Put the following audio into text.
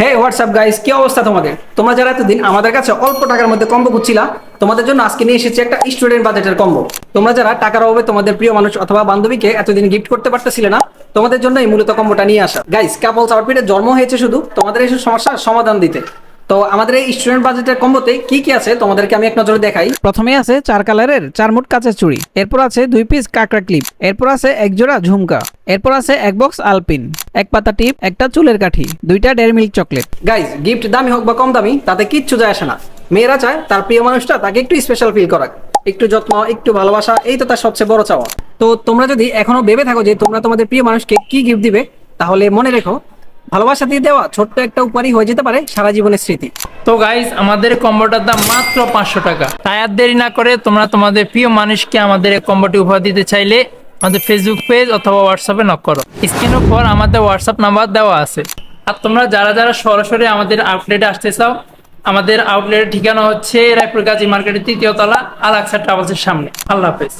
হে WhatsApp guys কি অবস্থা তোমাদের? তোমরা যারা এতদিন আমাদের কাছে অল্প টাকার মধ্যে কম্বো খুঁজছিলা, তোমাদের জন্য আজকে নিয়ে এসেছি একটা স্টুডেন্ট বাজেটের কম্বো তোমরা যারা টাকার অভাবে তোমাদের প্রিয় মানুষ অথবা বান্ধবীকে এতদিন গিফট করতে পারতেছিলে না, তোমাদের জন্য এই মূলত কম্বোটা নিয়ে আসা। গাইস কাপলস আউটফিটের জন্ম হয়েছে শুধু, তোমাদের এইসব সমস্যার সমাধান দিতে। তো আমাদের এই স্টুডেন্ট বাজেটের কম্বোতে কি কি আছে তোমাদেরকে আমি এক নজরে দেখাই। প্রথমে আছে চার কালারের চার মুট কাঁচের চুড়ি। এরপর আছে দুই পিস কাঁকড়া ক্লিপ এরপর আছে এক জোড়া ঝুমকা। এরপর আছে এক বক্স আলপিন এক পাতা টিপ, একটা চুলের কাঠি। দুইটা Dairy Milk chocolate guys gift দামি হোক বা কম দামি, তাতে কিচ্ছু যায় আসে না। মেয়েরা চায়, তার প্রিয় মানুষটা তাকে একটু স্পেশাল ফিল করাক। একটু যত্ন, একটু ভালোবাসা, এই তো তার সবচেয়ে বড় চাওয়া। তো তোমরা যদি এখনও ভেবে থাকো যে তোমরা তোমাদের প্রিয় মানুষকে কি গিফট দিবে, তাহলে মনে রেখো ভালোবাসা দিয়ে দেওয়া ছোট্ট একটা উপারই হয়ে যেতে পারে সারা জীবনের স্মৃতি। তো গাইজ আমাদের কম্বোটার দাম মাত্র পাঁচশো টাকা। তাই আর দেরি না করে তোমরা তোমাদের প্রিয় মানুষকে আমাদের এই কম্বোটি উপহার দিতে চাইলে আমাদের ফেসবুক পেজ অথবা হোয়াটসঅ্যাপে নক করো। স্ক্রিনের উপর আমাদের হোয়াটসঅ্যাপ নাম্বার দেওয়া আছে। আর তোমরা যারা যারা সরাসরি আমাদের আউটলেটে আসতে চাও, আমাদের আউটলেটের ঠিকানা হচ্ছে রায়পুর গাজী মার্কেটের তৃতীয় তলা আলাক্সা ট্রাভেলসের সামনে। আল্লাহ হাফেজ।